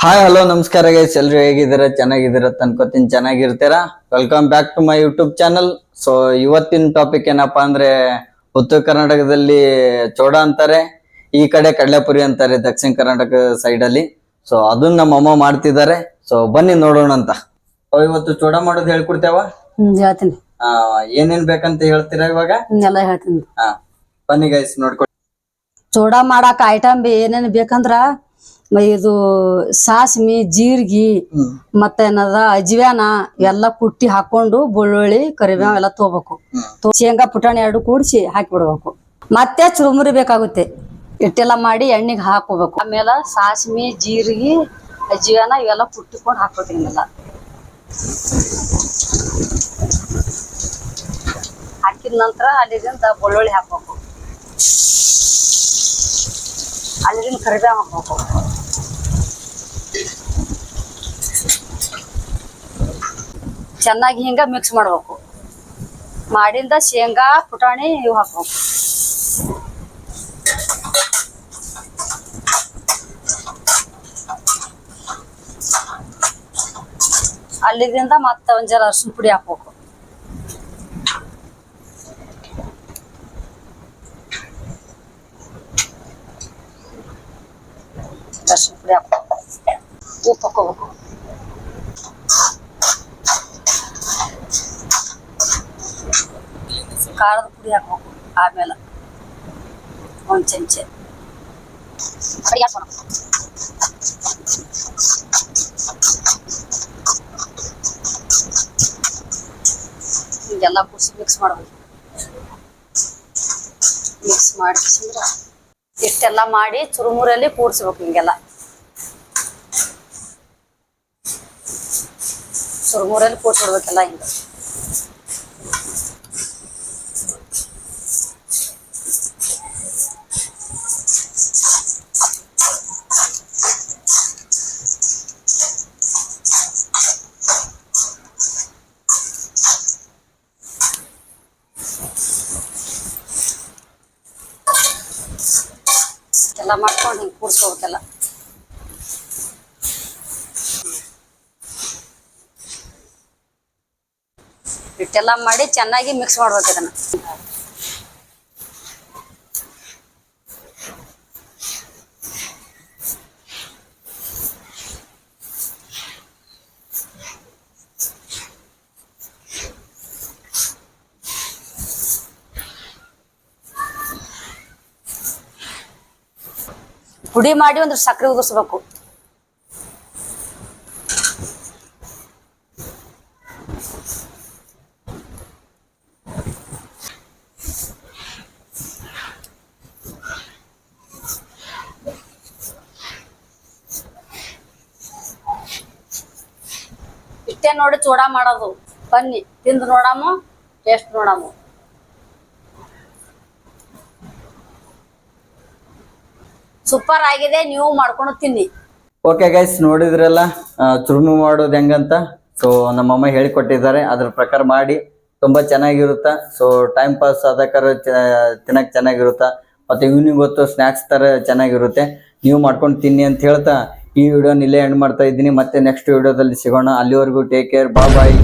Hi hello ನಮಸ್ಕಾರ guys ಎಲ್ರು ಹೇಗಿದ್ದೀರಾ? ಚೆನ್ನಾಗಿದ್ದೀರಾ ತನ್ಕೋತೀನಿ ಅನ್ಕೋತೀನಿ. ಚೆನ್ನಾಗಿರ್ತೀರಾ? Welcome back to my YouTube channel so ಇವತ್ತಿನ ಟಾಪಿಕ್ ಏನಪ್ಪಾ ಅಂದ್ರೆ ಉತ್ತರ ಕರ್ನಾಟಕದಲ್ಲಿ ಚೋಡ ಅಂತಾರೆ ಈ ಕಡೆ ಕಡಲೆಪುರಿ ಅಂತಾರೆ ದಕ್ಷಿಣ ಕರ್ನಾಟಕ ಸೈಡ್ ಅಲ್ಲಿ. ಸೊ ಅದನ್ನ ನಮ್ಮ ಅಮ್ಮ ಮಾಡ್ತಿದ್ದಾರೆ. ಸೊ ಬನ್ನಿ ನೋಡೋಣ ಅಂತ. ಇವತ್ತು ಚೋಡ ಮಾಡೋದು ಹೇಳ್ಕೊಡ್ತೇವ? ಹ್ಮ್ ಹೇಳ್ತೀನಿ. ಆ, ಏನೇನ್ ಬೇಕಂತ ಹೇಳ್ತೀರಾ ಇವಾಗ? ಹ್ಮ್, ಎಲ್ಲ ಹೇಳ್ತೀನಿ. ಹಾ ಬನ್ನಿ ಗೈಸ್ ನೋಡ್ಕೊಡಿ ಚೂಡ ಮಾಡಾಕ ಐಟಮ್ ಏನೇನ್ ಬೇಕಂದ್ರ ಇದು ಸಾಸ್ಮಿ ಜೀರ್ಗಿ ಮತ್ತೆ ಮತ್ತೇನದ ಅಜ್ವಾನ ಎಲ್ಲ ಕುಟ್ಟಿ ಹಾಕೊಂಡು ಬೆಳ್ಳುಳ್ಳಿ ಕರಿಬೇವು ಎಲ್ಲ ತಗೋಬೇಕು. ಶೇಂಗಾ ಪುಟಾಣಿ ಎರಡು ಕೂಡಿಸಿ ಹಾಕಿ ಬಿಡ್ಬೇಕು ಮತ್ತೆ ಚುರುಮುರಿ ಬೇಕಾಗುತ್ತೆ. ಇಟ್ಟೆಲ್ಲ ಮಾಡಿ ಎಣ್ಣೆಗೆ ಹಾಕೋಬೇಕು ಆಮೇಲೆ ಸಾಸ್ಮಿ ಜೀರಿಗೆ ಅಜ್ವಾನ ಇವೆಲ್ಲ ಕುಟ್ಟಿಕೊಂಡು ಹಾಕೋತೀನಿ ಎಲ್ಲ ಹಾಕಿದ ನಂತರ ಅಲ್ಲಿದಿಂದ ಬೆಳ್ಳುಳ್ಳಿ ಹಾಕ್ಬೇಕು. ಅಲ್ಲಿಂದ ಕರಿಬೇವು ಹಾಕ್ಬೇಕು. ಚೆನ್ನಾಗಿ ಹಿಂಗ ಮಿಕ್ಸ್ ಮಾಡ್ಬೇಕು. ಮಾಡಿಂದ ಶೇಂಗಾ, ಪುಟಾಣಿ ಇವು ಹಾಕ್ಬೇಕು. ಅಲ್ಲಿದಿಂದ ಮತ್ತೆ ಒಂದ್ ಜರ ಅರ್ಶಿನ ಪುಡಿ ಹಾಕ್ಬೇಕು. ಅರ್ಶಿನ ಪುಡಿ ಹಾಕ್ಬೇಕು ಉಪ್ಪು ಹಾಕೋಬೇಕು ಖಾರದ ಪುಡಿ ಹಾಕ್ಬೇಕು ಆಮೇಲೆ ಒಂದ್ ಚಮಚೆ ಅಡಿಗೆ ಹಾಕೋಣ ಹಿಂಗೆಲ್ಲ ಕುಸಿ ಮಿಕ್ಸ್ ಮಾಡ್ಬೇಕು ಮಿಕ್ಸ್ ಮಾಡಿಸಿದ್ರೆ ಇಷ್ಟೆಲ್ಲ ಮಾಡಿ ಚುರುಮುರಲ್ಲಿ ಕೂಡ್ಸ್ಬೇಕು ಹಿಂಗೆಲ್ಲ. ಚುರುಮುರಲ್ಲಿ ಕೂಡ್ಸ್ಬಿಡ್ಬೇಕೆಲ್ಲ ಹಿಂಗೆ ಎಲ್ಲ ಮಾಡ್ಕೊಂಡು ಹಿಂಗೆ ಕೂಡ್ಸ್ಕೋಬೇಕೆಲ್ಲ ಇಷ್ಟೆಲ್ಲ ಮಾಡಿ ಚೆನ್ನಾಗಿ ಮಿಕ್ಸ್ ಮಾಡ್ಬೇಕು ಇದನ್ನ. ಪುಡಿ ಮಾಡಿ ಒಂದು ಸಕ್ಕರೆ ಉದುರ್ಸ್ಬೇಕು. ಇಷ್ಟೇ ನೋಡಿ ಚೂಡ ಮಾಡೋದು. ಬನ್ನಿ, ತಿಂದು ನೋಡಾಮು ಟೇಸ್ಟ್ ನೋಡಾಮು. ಸೂಪರ್ ಆಗಿದೆ, ನೀವು ಮಾಡ್ಕೊಂಡು ತಿನ್ನಿ. ಓಕೆ ಗೈಸ್ ನೋಡಿದ್ರಲ್ಲ ಚುರುಮು ಮಾಡೋದು ಹೆಂಗಂತ? ಸೊ ನಮ್ಮಮ್ಮ ಹೇಳಿಕೊಟ್ಟಿದ್ದಾರೆ, ಅದ್ರ ಪ್ರಕಾರ ಮಾಡಿ, ತುಂಬಾ ಚೆನ್ನಾಗಿರುತ್ತ? ಸೊ ಟೈಮ್ ಪಾಸ್ ಅದಕ್ಕಾರ ತಿನ್ನಕ್ ಚೆನ್ನಾಗಿರುತ್ತ? ಮತ್ತೆ ಇವ್ನಿಂಗ್ ಹೊತ್ತು ಸ್ನ್ಯಾಕ್ಸ್ ತರ ಚೆನ್ನಾಗಿರುತ್ತೆ. ನೀವು ಮಾಡ್ಕೊಂಡು ತಿನ್ನಿ ಅಂತ ಹೇಳ್ತಾ ಈ ವಿಡಿಯೋನ ಇಲ್ಲೇ ಎಂಡ್ ಮಾಡ್ತಾ ಇದ್ದೀನಿ. ಮತ್ತೆ ನೆಕ್ಸ್ಟ್ ವಿಡಿಯೋದಲ್ಲಿ ಸಿಗೋಣ. ಅಲ್ಲಿವರೆಗೂ ಟೇಕ್ ಕೇರ್ ಬಾ ಬಾಯ್